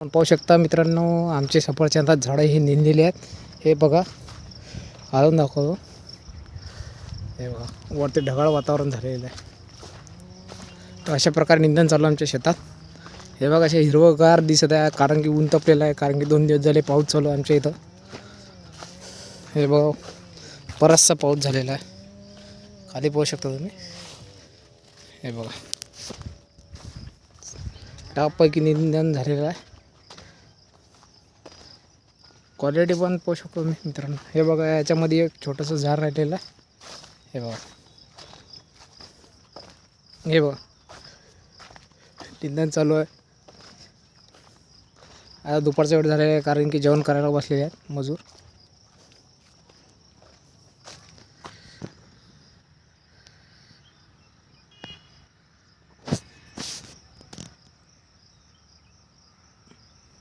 आपण पाहू शकता मित्रांनो आमचे सफरचंदात झाडं ही निंदलेली आहेत. हे बघा आळून दाखवतो. हे बघा वरती ढगाळ वातावरण झालेलं आहे. तर अशा प्रकारे निंदन चालू आमच्या शेतात. हे बघा असे हिरवगार दिसत आहे कारण की ऊन तपलेलं आहे कारण की दोन दिवस झाले पाऊस चालू आहे आमच्या इथं. हे बघा बराचसा पाऊस झालेला आहे. खाली पाहू शकता तुम्ही. हे बघा. टापपैकी निंदन झालेलं आहे. क्वालिटी पण पाहू शकतो मी मित्रांनो. हे बघा याच्यामध्ये एक छोटंसं झाड राहिलेलं आहे. हे बघा. हे बघा. निंदन चालू आहे. आता दुपारचा वेळ झालेला आहे कारण की जेवण करायला बसलेले आहेत मजूर.